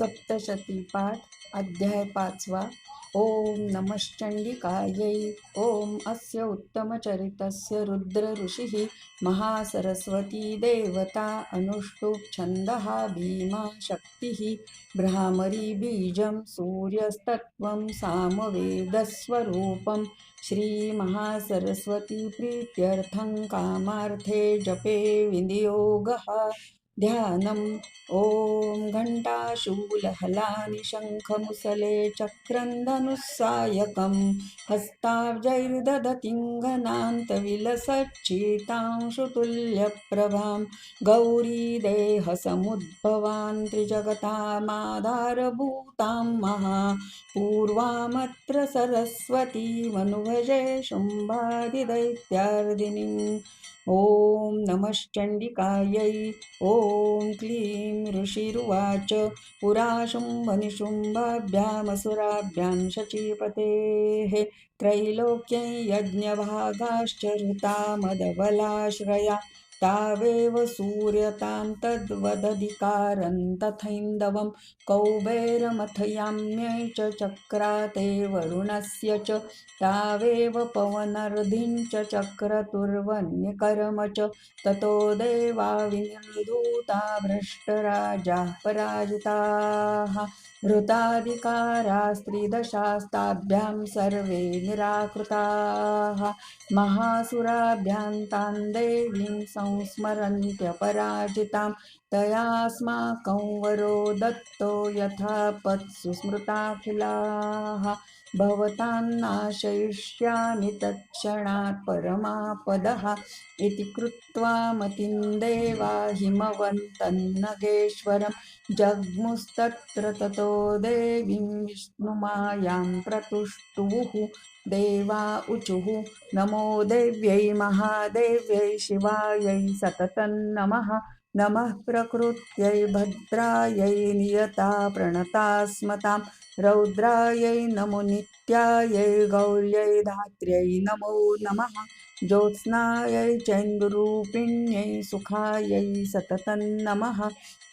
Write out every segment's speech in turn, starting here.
सप्तशती पाठ अध्याय पाचवा. ॐ नमश्चण्डिकायै ॐ अस्य उत्तमचरितस्य रुद्रऋषिः महासरस्वती देवता अनुष्टुप् छन्दः भीमा शक्तिः भ्रामरी बीजं सूर्यस्तत्त्वं सामवेदस्वरूपं, श्रीमहासरस्वती प्रीत्यर्थं कामार्थे जपे विनियोगः। ध्यानम। ओम घण्टाशूलहलानिशङ्खमुसले चक्रन्दनुस्सायकं हस्ताब्जैर्ददतिङ्गनान्तविलसच्चितांशुतुल्यप्रभां गौरी देहसमुद्भवान् त्रिजगतामाधारभूतां महा। पूर्वामत्र सरस्वती मनुभजे शुम्भादिदैत्यार्दिनीम्। ॐ नमश्चण्डिकायै ॐ क्लीं ऋषिरुवाच पुरा शुम्भनिशुम्भाभ्यामसुराभ्यां शचीपतेः त्रैलोक्यै यज्ञभागाश्च ऋता मदबलाश्रया तावेव सूर्यतां तद्वदधिकारं तथैन्दवं कौबेरमथयाम्यै च चक्राते वरुणस्य च तावेव पवनर्धिं च चक्रतुर्वन्यकर्म च ततो देवा विनिर्धूता भ्रष्टराजाः पराजिताः। हृताधिकारास्त्रिदशास्ताभ्यां सर्वे निराकृताः। महासुराभ्यां तां देवीं संस्मरन्त्यपराजितां। तयास्माकं वरो दत्तो यथा पत्सु भवतान्नाशयिष्यामि तत्क्षणात् परमापदः इति कृत्वा मतिं देवा हिमवन्तन्नगेश्वरं जग्मुस्तत्र ततो देवीं विष्णुमायां प्रतुष्टुवुः देवा ऊचुः नमो देव्यै महादेव्यै शिवायै सततं नमः नमः प्रकृत्यै भद्रायै नियता प्रणता स्मतां रौद्रायै नमो नित्यायै गौर्यै धात्र्यै नमो नमः। ज्योत्स्नायै चैन्दुरूपिण्यै सुखायै सततं नमः।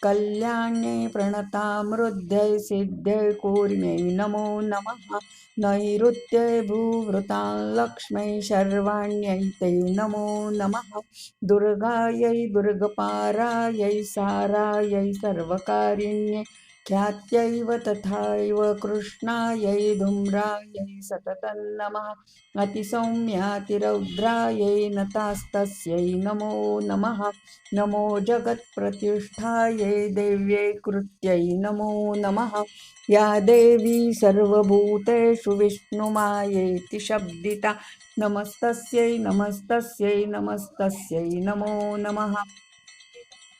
कल्याण्यै प्रणतामृद्ध्यै सिद्ध्यै कूर्म्यै नमो नमः। नैऋत्यै भूवृतां लक्ष्मै शर्वाण्यै ते नमो नमः। दुर्गायै दुर्गपारायै सारायै सर्वकारिण्यै ख्यात्यैव तथैव कृष्णायै धूम्रायै सततं नमः अतिसौम्यातिरौद्रायै नतास्तस्यै नमो नमः। नमो जगत्प्रतिष्ठायै देव्यै कृत्यै नमो नमः। या देवी सर्वभूतेषु विष्णुमायेति शब्दिता नमस्तस्यै नमस्तस्यै नमस्तस्यै, नमो नमः।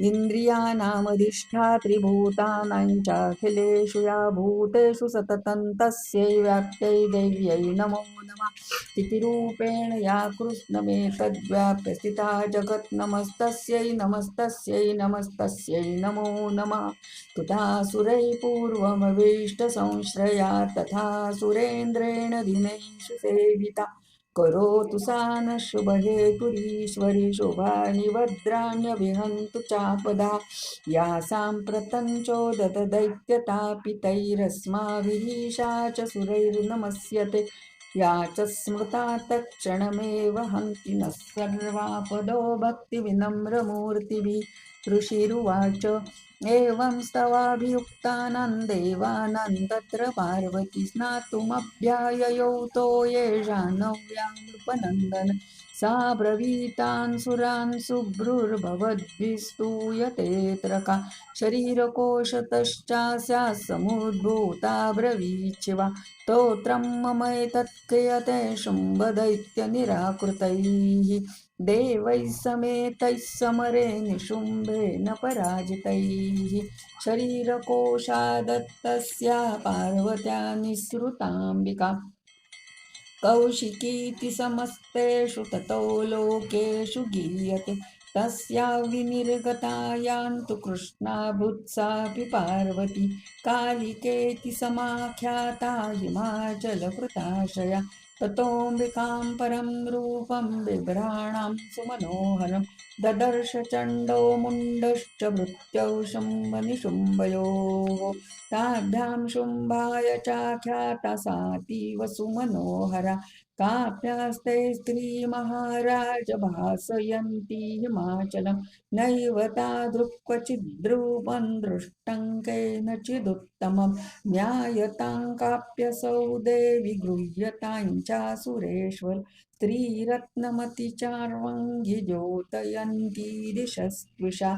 इन्द्रियाणामधिष्ठात्रिभूतानां चाखिलेषु या भूतेषु सततं तस्यै व्याप्त्यै देव्यै नमो नमः। स्थितिरूपेण या कृष्णमेतद्व्याप्यस्थिता जगत् नमस्तस्यै नमस्तस्यै नमस्तस्यै नमो नमः। तुता सुरै पूर्वमभीष्टसंश्रया तथा सुरेन्द्रेण दिनेषु सेविता। करोतु सा न शुभहेतुरीश्वरि शुभानि भद्राण्यविहन्तु चापदा। या साम्प्रतञ्चोदत दैत्यतापितैरस्माभिरीशा च सुरैर्नमस्यते। या च स्मृता तत्क्षणमेव हन्ति नः सर्वापदो भक्तिविनम्रमूर्तिभिः। ऋषिरुवाच एवं स्तवाभियुक्तानां देवानां तत्र पार्वती स्नातुमभ्याययौ तो येषा नव्यां नृपनन्दन। सा ब्रवीतान् सुरान् शुभ्रुर्भवद्भिस्तूयतेऽत्र का शरीरकोशतश्चास्याः समुद्भूता ब्रवीचिवा स्तोत्रं ममैतत्क्रियते शुम्भदैत्यनिराकृतैः। देवैः समेतैः समरे निशुम्भेन पराजितैः। शरीरकोशादत्तस्या पार्वत्या निःसृताम्बिका कौशिकीति समस्तेषु ततो लोकेषु गीयते। तस्या विनिर्गतायां तु कृष्णाभुत्सापि पार्वती। कालिकेति समाख्याता हिमाचलकृताशया। ततोऽम्बिकां परं रूपं बिभ्राणां सुमनोहरं ददर्श चण्डो मुण्डश्च मृत्यौ शुम्भनिशुम्भयोः ताभ्यां शुम्भाय चाख्याता सातीव सुमनोहरा काप्यास्ते स्त्रीमहाराज हिमाचल नैव तादृक्वचिद्रूपं दृष्टं केनचिदुत्तमं न्यायतां काप्यसौ देवि गृह्यतां स्त्रीरत्नमति स्त्रीरत्नमतिचार्वङ्गि ज्योतयन्ती दिशस्पृशा।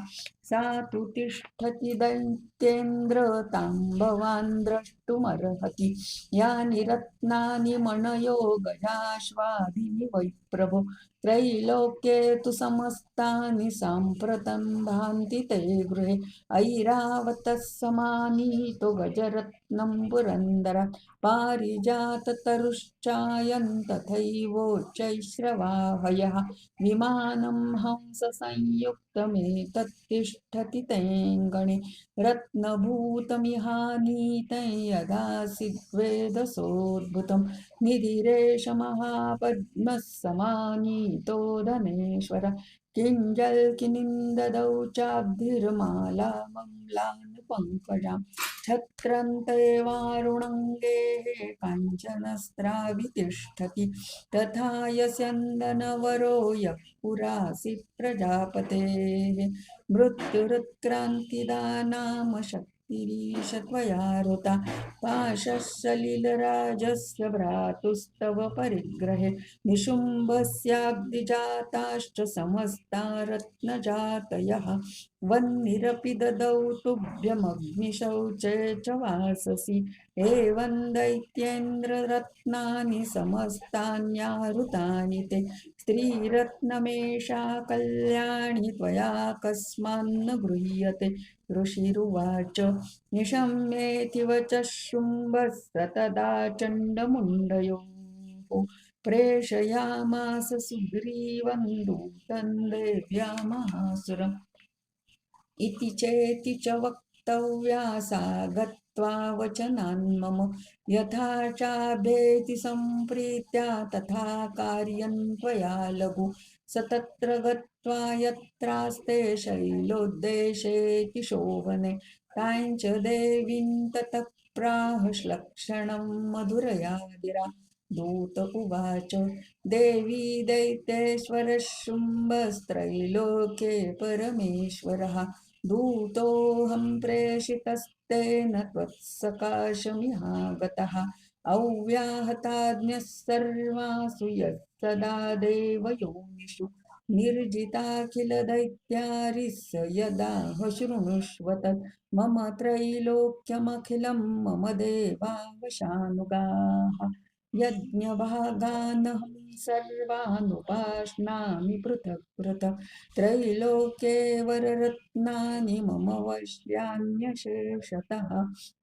सा तु तिष्ठति दैत्येन्द्र तां भवान् द्रष्टुमर्हति यानि रत्नानि मणयो गजाश्वादिनि वै प्रभो। त्रैलोक्ये तु समस्तानि साम्प्रतं भान्ति ते गृहे। ऐरावतः समानीतो गजरत्नं पुरन्दरात् पारिजाततरुश्चायं तथैवोच्चैश्रवाहयः। विमानं हंससंयुक्तमेतत्तिष्ठति तेऽङ्गणे रत्नभूतमिहानीतं यदासीद्वेदसोद्भुतं निधिरेश महापद्मः समानीतो धनेश्वर। किञ्जल्किनिन्ददौ चाब्धिर्मालामम्लान् पङ्कजां छत्रन्ते वारुणङ्गेः काञ्चनस्त्रावितिष्ठति तथा यस्यन्दनवरो यः पुरासि प्रजापतेः मृत्युरुत्क्रान्तिदा नाम शक्तिरीश त्वया ऋता पाशसलिलराजस्य भ्रातुस्तव परिग्रहे। निशुम्भस्याब्धिजाताश्च समस्ता रत्नजातयः वह्निरपि ददौ तुभ्यमग्निशौचे च वाससि एवं दैत्येन्द्ररत्नानि समस्तान्याहृतानि ते। स्त्रीरत्नमेषा कल्याणि त्वया कस्मान्न गृह्यते। ऋषिरुवाच निशम्येथिव च शुम्भस्य तदा चण्डमुण्डयोः। प्रेषयामास सुग्रीवं देव्या महासुरम् इति चेति च वक्तव्या सा गत्वा वचनान् मम यथा चाभेति सम्प्रीत्या तथा कार्यं त्वया लघु। स तत्र गत्वा यत्रास्ते शैलोद्देशेति शोभने। तां च देवीं ततः प्राह श्लक्षणं मधुरया गिरा दूत उवाच देवी दैत्येश्वरः शुम्भस्त्रैलोक्ये परमेश्वरः। दूतोऽहं प्रेषितस्तेन त्वत्सकाशमिहागतः। अव्याहताज्ञः सर्वासु यः सदा देवयोनिषु। निर्जिताखिलदैत्यारिः स यदा शृणुष्व तत् मम त्रैलोक्यमखिलं मम देवावशानुगाः। यज्ञभागानहं सर्वानुपाश्नामि पृथक् पृथक् त्रैलोक्ये वररत्नानि मम वश्यान्यशेषतः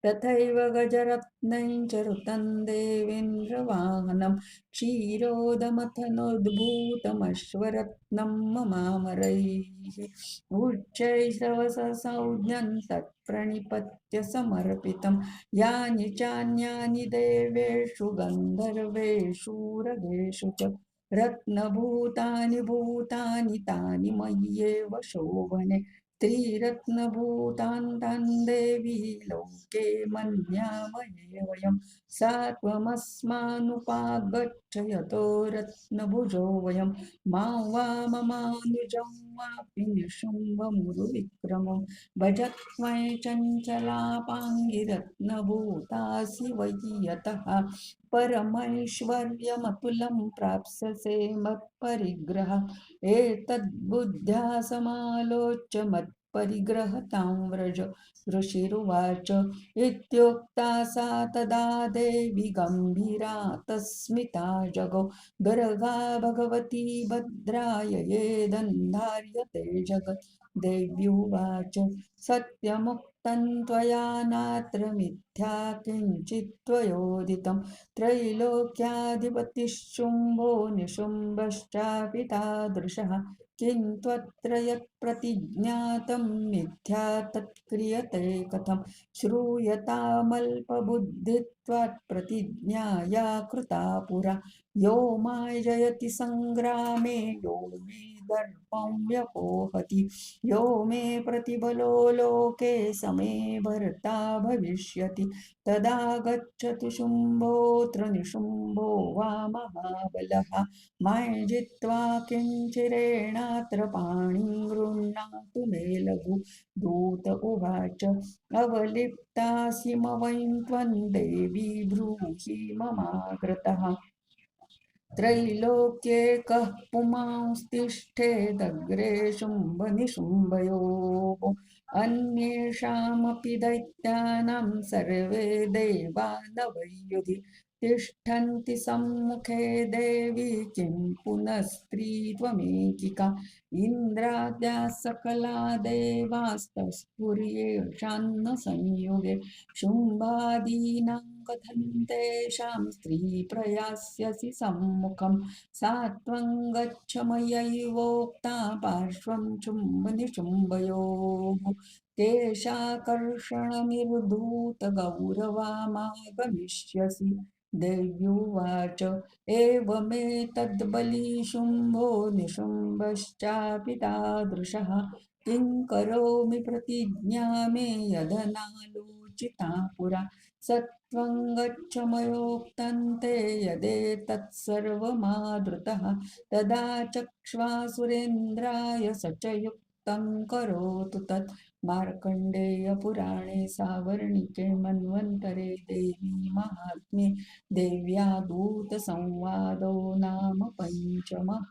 तथैव गजरत्नं च ऋतं देवेन्द्रवाहनं क्षीरोदमथनोद्भूतमश्वरत्नं ममामरैः उच्चैस्तवसंज्ञं तत्प्रणिपत्य समर्पितं यानि चान्यानि देवेषु गन्धर्वेषु च रत्नभूतानि भूतानि तानि मय्येव शोभने त्रिरत्नभूतान् देवी लोके मन्यामये वयं सा त्वमस्मानुपागच्छयतो रत्नभुजो वयं मा वा ममानुजं वापि निशुम्भमुरुविक्रमं भजत्वं चञ्चलापाङ्गिरत्नभूतासि वै यतः परमैश्वर्यमतुलं प्राप्स्यसे मत्परिग्रह। एतद्बुद्ध्या समालोच्य मत्परिग्रहतां व्रज ऋषिरुवाच। इत्युक्ता सा तदा देवी गम्भीरा तस्मिता जगौ। गर्गा भगवती भद्राय येदन्धार्यते जगत्। देव्युवाच, सत्यमुक्तं त्वया नात्र मिथ्या किञ्चित् त्वयोदितं। त्रैलोक्याधिपतिशुम्भो निशुम्भश्चापि तादृशः। किं त्वत्र यत्प्रतिज्ञातं मिथ्या तत्क्रियते कथं? श्रूयतामल्पबुद्धित्वात् प्रतिज्ञाया कृता पुरा। यो मजयति जयति सङ्ग्रामे यो मे दर्पं व्यपोहति यो मे प्रतिबलो लोके समे भर्ता भविष्यति। तदा गच्छतु शुम्भोऽत्र निशुम्भो वा महाबलः। माय जित्वा किञ्चिरेणात्र पाणिं गृह्णातु मे लघु। दूत उवाच अवलिप्तासिमवैं त्वं देवी ब्रूहि ममाग्रतः त्रैलोक्ये कः पुमांस्तिष्ठेदग्रे शुम्भनिशुम्भयोः अन्येषामपि दैत्यानां सर्वे देवानवै युधि तिष्ठन्ति सम्मुखे देवी किं पुनः स्त्री त्वमेकिका इन्द्राद्याः सकला देवास्तस्फुर्येषान्न संयुगे शुम्भादीनां कथं तेषां स्त्रीप्रयास्यसि सम्मुखं। सा त्वं गच्छ मयैवोक्ता पार्श्वं चुम्बनिचुम्बयोः तेषाकर्षणमिर्धूतगौरवामागमिष्यसि देव्युवाच एवमेतद्बलिशुम्भो निशुम्भश्चापि तादृशः। किं करोमि प्रतिज्ञा मे यदनालोचिता पुरा। सत्वं गच्छ मयोक्तं ते यदेतत्सर्वमादृतः तदा चक्ष्वासुरेन्द्राय स च युक्तं करोतु तत्। मार्कण्डेयपुराणे सावर्णिके मन्वन्तरे देवी महात्म्ये देव्या दूतसंवादो नाम पञ्चमः।